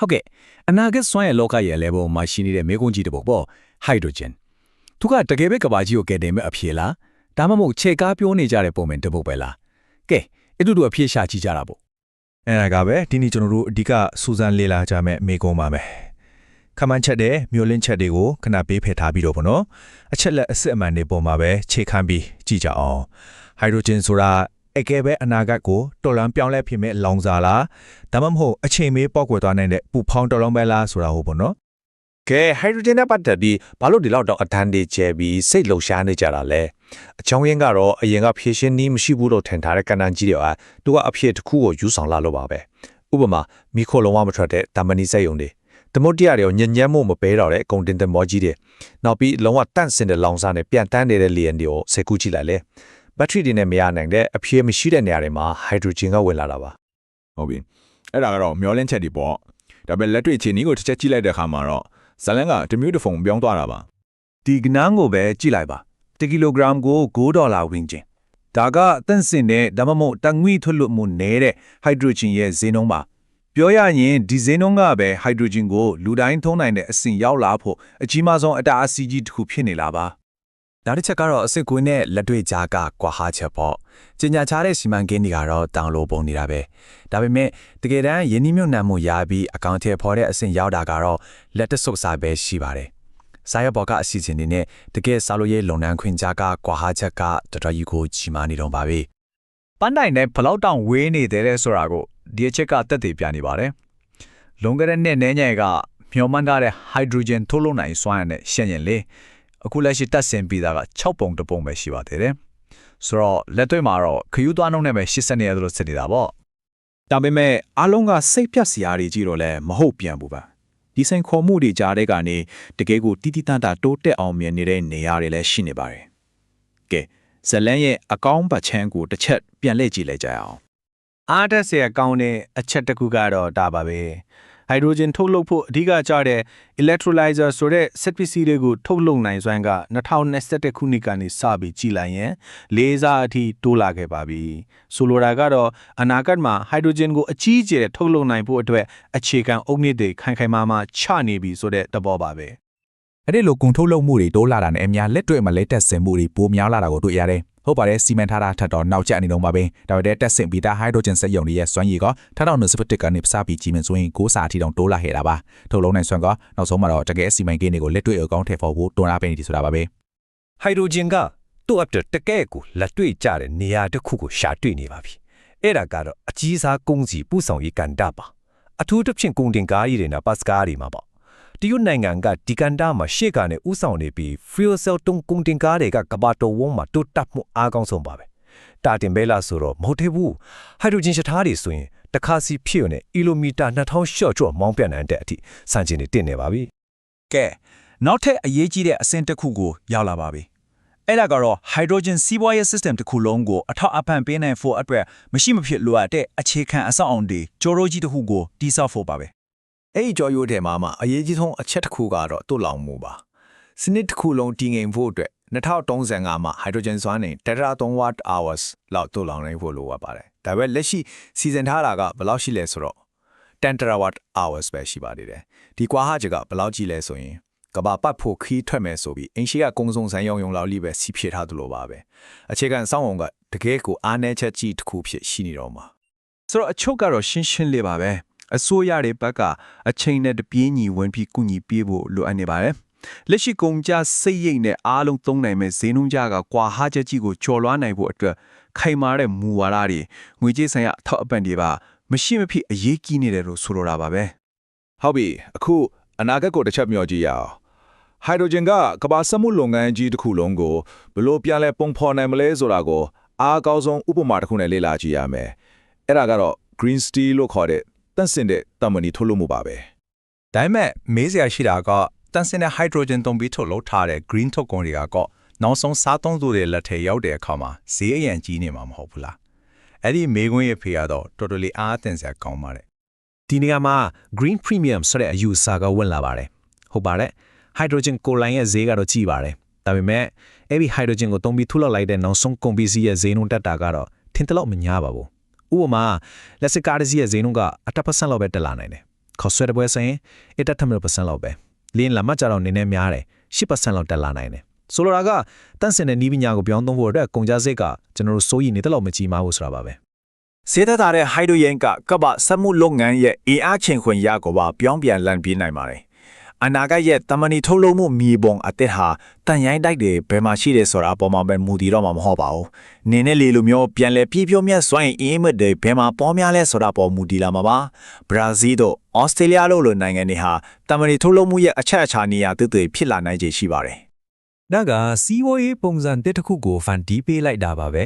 ဟုတ်ကဲ့အနာဂတ်စွမ်းရည်လောကရဲ့လေပေါ်မှာရှိနေတဲ့မေကွန်းကြီးတစ်ပုဒ်ပေါ့ဟိုက်ဒရိုဂျင်သူကတကယ်ပဲကဘာကြီးကိုကယ်တင်မဲ့အဖြေလားဒါမှမဟုတ်ခြေကားပြောနေကြတဲ့ပုံမှန်တစ်ပုဒ်ပဲလားကဲအဲ့တူတူအဖြေရှာကြည့်ကြတာပေါ့အဲ့ဒါကပဲဒီနေ့ကျွန်တော်တို့အဓိကစူဇန်လေလာကြမဲ့မေကုံးပါမယ်ခမန်းချက်တဲ့မျိုးလင်းချက်တွေကိုခဏပေးဖယ်ထားပြီးတော့ဗောနော်အချက်လက်အစစ်အမှန်တွေပေါ်မှာပဲခြေခံပြီးကြည့်ကြအောင်ဟိုက်ဒရိုဂျင်ဆိုတာ အကယ်ပဲအနာဂတ်ကိုတော်လန်ပြောင်းလဲဖြစ်မဲ့လောင်စာလားဒါမှမဟုတ်အချိန်မေးပေါက်ကွယ်သွားနိုင်တဲ့ပူဖောင်းတော်လုံးပဲလားဆိုတာဟုတ်ဗောနော်ကဲဟိုက်ဒရိုဂျင်နဲ့ပတ်သက်ပြီးဘာလို့ဒီလောက်တော့အတန်းတွေကျဲပြီးစိတ်လှုပ်ရှားနေကြတာလဲအချောင်းရင်းကတော့အရင်ကဖြည့်ရှင်းနည်းမရှိဘူးလို့ထင်ထားတဲ့ကဏ္ဍကြီးတွေကသူကအဖြစ်တစ်ခုကိုယူဆောင်လာလို့ပါပဲဥပမာမိခိုလုံးဝမထွက်တဲ့တာမဏီစက်ယုံတွေသမုတ်တရားတွေကိုညဉ့်ညမ်းမှုမပဲတော့တဲ့ဂုံတင်တဲ့မောကြီးတွေနောက်ပြီးလုံးဝတန့်စင်တဲ့လောင်စာနဲ့ပြန်တန်းနေတဲ့လီယန်တွေကိုစိတ်ကူးကြည့်လိုက်လေ ဘက်ထရီတွေနဲ့မရနိုင်တဲ့အဖြစ်မရှိတဲ့နေရာတွေမှာဟိုက်ဒရိုဂျင်ကဝင်လာတာပါဟုတ်ပြီအဲ့ဒါကတော့မျောလင်းချက်တွေပေါ့ဒါပေမဲ့လက်တွေ့အခြေအနေကိုတစ်ချက်ကြည့်လိုက်တဲ့အခါမှာတော့ဇလန်ကတစ်မျိုးတစ်ဖုံပြောင်းသွားတာပါဒီကနန်းကိုပဲကြည့်လိုက်ပါ1ကီလိုဂရမ်ကို9ဒေါ်လာဝင်းကျင်ဒါကအသင့်စင်တဲ့ဒါမှမဟုတ်တငွေထွက်လို့မှုနည်းတဲ့ဟိုက်ဒရိုဂျင်ရဲ့ဈေးနှုန်းပါပြောရရင်ဒီဈေးနှုန်းကပဲဟိုက်ဒရိုဂျင်ကိုလူတိုင်းထုံးနိုင်တဲ့အဆင့်ရောက်လာဖို့အကြီးမားဆုံးအတားအဆီးကြီးတစ်ခုဖြစ်နေလာပါ နောက်တစ်ချက်ကတော့အစစ်ကွင်းနဲ့လက်တွေ့ကြားကကွာဟာချက်ပေါ့ကျင်ညာချတဲ့စီမံကိန်းတွေကတော့တောင်းလို့ပုံနေတာပဲဒါပေမဲ့တကယ်တမ်းယင်းနှိမ့်မြုပ်နှံမှုရပြီးအကောင့်ထဲပေါ်တဲ့အဆင့်ရောက်တာကတော့လက်တဆုပ်စာပဲရှိပါတယ်စာရဘော်ကအစီအစဉ်တွေနဲ့တကယ်စာလို့ရေးလုံနှန်းခွင်ကြားကကွာဟာချက်ကတော်တော်ကြီးကိုကြီးမားနေတော့ပါပဲပန်းတိုင်နဲ့ဘလောက်တောင်ဝေးနေတယ်လဲဆိုတာကိုဒီအချက်ကတက်တည်ပြနေပါတယ်လွန်ခဲ့တဲ့နှစ်နဲညံကမျောမှန်းထားတဲ့ဟိုက်ဒရိုဂျင်ထုတ်လုပ်နိုင်စွမ်းရတဲ့ရှင်းရင်လေ အခုလက်ရှိတက်ဆင်ပြီးသားက6ပုံတစ်ပုံပဲရှိပါသေးတယ်ဆိုတော့လက်တွေ့မှာတော့ခယူးသွားနှုန်းနဲ့ပဲ80နေရသလိုစစ်နေတာပေါ့ဒါပေမဲ့အားလုံးကစိတ်ဖြတ်စရာတွေကြီးတော့လဲမဟုတ်ပြန်ဘူးပါဒီစိန်ခေါ်မှုတွေကြားတဲ့ကနေတကယ်ကိုတီတီတန်တာတိုးတက်အောင်မြင်နေတဲ့နေရာတွေလည်းရှိနေပါတယ်ကဲဇလန်ရဲ့အကောင့်ပတ်ချမ်းကိုတစ်ချက်ပြန်လှည့်ကြည့်လိုက်ကြရအောင်အားတက်စရာကောင်းတဲ့အချက်တစ်ခုကတော့ဒါပါပဲ ဟိုက်ဒရိုဂျင်ထုတ်လုပ်ဖို့အဓိကကျတဲ့ electrolyzer ဆိုတဲ့ set ပစ္စည်းတွေကိုထုတ်လုပ်နိုင်စွမ်းက2021ခုနှစ်ကနေစပြီးကြည်လိုက်ရင်လေးစားအထိတိုးလာခဲ့ပါပြီဆိုလိုတာကတော့အနာဂတ်မှာဟိုက်ဒရိုဂျင်ကိုအကြီးအကျယ်ထုတ်လုပ်နိုင်ဖို့အတွက်အခြေခံအုတ်မြစ်တွေခိုင်ခိုင်မာမာချနေပြီဆိုတဲ့သဘောပါပဲအဲ့ဒီလိုကုန်ထုတ်လုပ်မှုတွေတိုးလာတာနဲ့အများလက်တွေ့မှာလက်တက်ဆင်မှုတွေပိုများလာတာကိုတွေ့ရတယ်။ ဟုတ်ပါတယ်စီမံထားတာထက်တော့နောက်ကျအနေတော့ပါပဲ။ဒါပေမဲ့တက်ဆင်ပြီးတာဟိုက်ဒရိုဂျင်စက်ရုံတွေရဲ့စွမ်းရည်က1021ကနေပစားပြီးကြီးမြင့်ဆိုရင်6စာအထိတောင်တိုးလာခဲ့တာပါ။ထုတ်လုံးနိုင်စွမ်းကနောက်ဆုံးမှာတော့တကယ်စီမံကိန်းတွေကိုလက်တွေ့အကောင့်ထည့်ဖို့တွန်းအားပေးနေတယ်ဆိုတာပါပဲ။ဟိုက်ဒရိုဂျင်ကသူ့အပ်တကယ်ကိုလက်တွေ့ကျတဲ့နေရာတစ်ခုကိုရှာတွေ့နေပါပြီ။အဲ့ဒါကတော့အကြီးစားကုန်စည်ပူဆောင်ရေးကန်တာပါ။အထူးသဖြင့်ကုန်တင်ကားကြီးတွေနဲ့ပတ်စကားတွေမှာပေါ့။ တရုတ်နိုင်ငံကဒီကန်တာမှာရှေ့ကနေဥဆောင်နေပြီး fuel cell တုံးကုန်တင်ကားတွေကကဘာတော်ဝုံးမှာတိုးတက်မှုအားကောင်းဆုံးပါပဲ။တာတင်ဘဲလာဆိုတော့မဟုတ်သေးဘူး။ဟိုက်ဒရိုဂျင်ရှထားတွေဆိုရင်တစ်ခါစီဖြစ်နေအီလိုမီတာ2000ရှော့ကျော်မောင်းပြတ်နိုင်တဲ့အထိစံချိန်တွေတင်နေပါပြီကဲနောက်ထပ်အရေးကြီးတဲ့အဆင့်တစ်ခုကိုရောက်လာပါပြီအဲ့ဒါကတော့ hydrogen စီးပွားရေး system တစ်ခုလုံးကိုအထောက်အပံ့ပေးနိုင်ဖို့အတွက်မရှိမဖြစ်လိုအပ်တဲ့အခြေခံအဆောက်အအုံတွေကြိုးရိုးကြီးတစ်ခုကိုတိစောက်ဖို့ပါပဲ အဲ့ဒီကြော်ရိုးထဲမှာမှအရေးကြီးဆုံးအချက်တစ်ခုကတော့တွတ်လောင်မှုပါစနစ်တစ်ခုလုံးတည်ငြိမ်ဖို့အတွက်2035မှာဟိုက်ဒရိုဂျင်စွမ်းနေ1.3 watt hours လောက်တွတ်လောင်နိုင်ဖို့လိုအပ်ပါတယ်ဒါပေမဲ့လက်ရှိစီစဉ်ထားတာကဘယ်လောက်ရှိလဲဆိုတော့10 terawatt hours ပဲရှိပါသေးတယ်ဒီကွာဟချက်ကဘယ်လောက်ကြီးလဲဆိုရင်ကဘာပတ်ဖို့ခီးထွက်မယ်ဆိုပြီးအင်ရှိကကုံစုံဆန်းယုံယုံလောက်လိပဲစီဖြစ်ထားသလိုပါပဲအခြေခံစောင့်အောင်ကတကယ်ကိုအားနည်းချက်ကြီးတစ်ခုဖြစ်ရှိနေတော့မှာဆိုတော့အချုပ်ကတော့ရှင်းရှင်းလေးပါပဲ အစိုးရတွေဘက်ကအချိန်နဲ့တပြေးညီဝင်ပြီးကုညီပေးဖို့လိုအပ်နေပါတယ်လက်ရှိကုန်ကြစိတ်ရိတ်နဲ့အားလုံးသုံးနိုင်မဲ့ဈေးနှုန်းကြကကွာဟာချက်ကြီးကိုကျော်လွှားနိုင်ဖို့အတွက်ခိုင်မာတဲ့မူဝါဒတွေငွေကြေးဆိုင်ရာအထောက်အပံ့တွေပါမရှိမဖြစ်အရေးကြီးနေတယ်လို့ဆိုလိုတာပါပဲဟုတ်ပြီအခုအနာဂတ်ကိုတစ်ချက်မျှော်ကြည့်ရအောင်ဟိုက်ဒရိုဂျင်ကကမ္ဘာစက်မှုလုပ်ငန်းကြီးတစ်ခုလုံးကိုဘယ်လိုပြန်လဲပုံဖော်နိုင်မလဲဆိုတာကိုအားကောင်းဆုံးဥပမာတစ်ခုနဲ့လေ့လာကြည့်ရမယ်အဲ့ဒါကတော့ green steel လို့ခေါ်တဲ့ တန့်စင်တဲ့တမန်နီထုတ်လုပ်မှုပါပဲဒါပေမဲ့မေးစရာရှိတာကတန်စင်တဲ့ hydrogen သုံးပြီးထုတ်လုပ်ထားတဲ့ green ထုတ်ကုန်တွေကကောနောက်ဆုံးစားသုံးသူတွေလက်ထဲရောက်တဲ့အခါမှာဈေးအရင်ကြီးနေမှာမဟုတ်ဘူးလားအဲ့ဒီမေးခွန်းရဲ့ဖေကတော့တော်တော်လေးအားအသင့်စရာကောင်းပါတယ်ဒီနေရာမှာ green premium ဆိုတဲ့အယူအဆကဝင်လာပါတယ်ဟုတ်ပါတယ် hydrogen ကိုလိုင်းရဲ့ဈေးကတော့ကြီးပါတယ်ဒါပေမဲ့အဲ့ဒီ hydrogen ကိုသုံးပြီးထုတ်လုပ်လိုက်တဲ့နောက်ဆုံးကုန်ပစ္စည်းရဲ့ဈေးနှုန်းတက်တာကတော့ထင်တလောက်မညာပါဘူး ဥပမာလက်စစ်ကားတစ်စီးရဲ့ဈေးနှုန်းကအတက်ပတ်စံလောက်ပဲတက်လာနိုင်တယ်ခေါ်ဆွဲတဲ့ပွဲဆိုရင်1.8%လောက်ပဲလင်းလက်မှတ်ကြတော့နည်းနည်းများတယ်10%လောက်တက်လာနိုင်တယ်ဆိုလိုတာကတန့်စင်တဲ့နီးပညာကိုပြောင်းသုံးဖို့အတွက်ကုန်ကြစိတ်ကကျွန်တော်တို့စိုးရိမ်နေတဲ့လောက်မကြီးမားဘူးဆိုတာပါပဲစေတသာတဲ့ဟိုက်ဒရိုဂျင်ကကမ္ဘာစက်မှုလုပ်ငန်းရဲ့အင်အားချိန်ခွင်ရကိုပါပြောင်းပြန်လန့်ပြေးနိုင်ပါတယ်။ အနာဂတ်ရဲ့တမန်နီထုတ်လုပ်မှုမြေပုံအသစ်ဟာတန်ရိုင်းတိုက်တွေဘယ်မှာရှိတယ်ဆိုတာအပေါ်မှာပဲမူတည်တော့မှာမဟုတ်ပါဘူး။နင်းနဲ့လေလိုမျိုးပြန်လဲပြေးပြောမြတ်စွမ်းအင်အင်းမတွေဘယ်မှာပေါ်များလဲဆိုတာပေါ်မူတည်လာမှာပါ။ဘရာဇီးတို့ဩစတြေးလျတို့လိုနိုင်ငံတွေဟာတမန်နီထုတ်လုပ်မှုရဲ့အချက်အချာနေရာတည်တည်ဖြစ်လာနိုင်ခြေရှိပါတယ်။ ဒါကစီးပွားရေးပုံစံတစ်တစ်ခုကိုဖန်တီးပေးလိုက်တာပါပဲ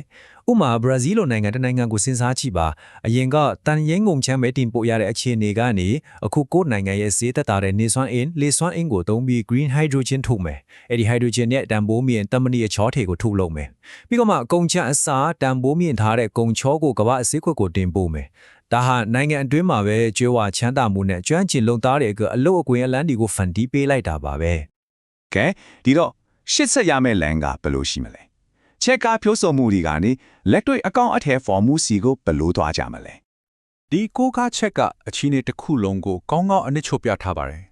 ဥပမာဘရာဇီးလိုနိုင်ငံတစ်နိုင်ငံကိုစဉ်းစားကြည့်ပါအရင်ကတန်ရင်ငုံချမ်းပဲတင်ပို့ရတဲ့အခြေအနေကနေအခုကိုယ့်နိုင်ငံရဲ့ဈေးသက်သာတဲ့နေစွမ်းအင်လေစွမ်းအင်ကိုသုံးပြီး green hydrogen ထုတ်မယ်အဲ့ဒီ hydrogen နဲ့တန်ဖိုးမြင့်တမဏိအချောထေကိုထုတ်လုပ်မယ်ပြီးတော့မှအကုန်ချမ်းအစားတန်ဖိုးမြင့်ထားတဲ့ကုန်ချောကိုကမ္ဘာအစည်းခွက်ကိုတင်ပို့မယ်ဒါဟာနိုင်ငံအတွင်းမှာပဲကျွဲဝချမ်းသာမှုနဲ့ကျွမ်းကျင်လုံသားတွေကအလုပ်အကွင်းအလန်းတွေကိုဖန်တီးပေးလိုက်တာပါပဲကဲဒီတော့ ရှစ်ဆက်ရမယ့်လမ်းကဘယ်လိုရှိမလဲချက်ကားဖြိုးစုံမှုတွေကနေလက်တွေ့အကောင့်အထည်ဖော်မှုစီကိုဘယ်လိုသွားကြမလဲဒီကိုကားချက်ကအချီနေတစ်ခုလုံးကိုကောင်းကောင်းအနစ်ချုပ်ပြထားပါတယ်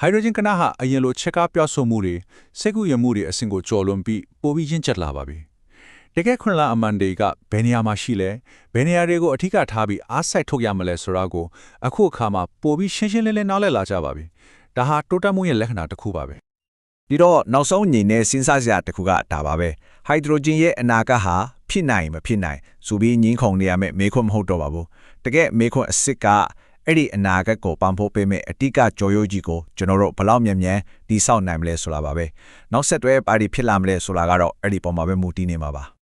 ဟိုက်ဒရိုဂျင်ကနဟာအရင်လိုချက်ကားပြောက်ဆိုမှုတွေစိတ်ကူးရမှုတွေအဆင့်ကိုကျော်လွန်ပြီးပိုပြီးရင့်ကျက်လာပါပြီတကယ်ခွန်လာအမန်ဒေကဘယ်နေရာမှာရှိလဲဘယ်နေရာတွေကိုအထူးကထားပြီးအားစိုက်ထုတ်ရမလဲဆိုတာကိုအခုအခါမှာပိုပြီးရှင်းရှင်းလင်းလင်းနားလည်လာကြပါပြီဒါဟာတိုးတက်မှုရဲ့လက္ခဏာတစ်ခုပါပဲ ဒီတော့နောက်ဆုံးညီနဲ့စဉ်းစားစရာတစ်ခုကဒါပါပဲဟိုက်ဒရိုဂျင်ရဲ့အနာဂတ်ဟာဖြစ်နိုင်မဖြစ်နိုင်ဆိုပြီးညင်းခုန်နေရမယ့်မေခွန်းမဟုတ်တော့ပါဘူးတကယ်မေခွန်းအစ်စ်ကအဲ့ဒီအနာဂတ်ကိုပံ့ပိုးပေးမဲ့အတိတ်ကကြော်ရိုးကြီးကိုကျွန်တော်တို့ဘယ်လောက်မြန်မြန်တီးဆောက်နိုင်မလဲဆိုတာပါပဲနောက်ဆက်တွဲပါတီဖြစ်လာမလဲဆိုတာကတော့အဲ့ဒီပုံမှာပဲမူတည်နေမှာပါ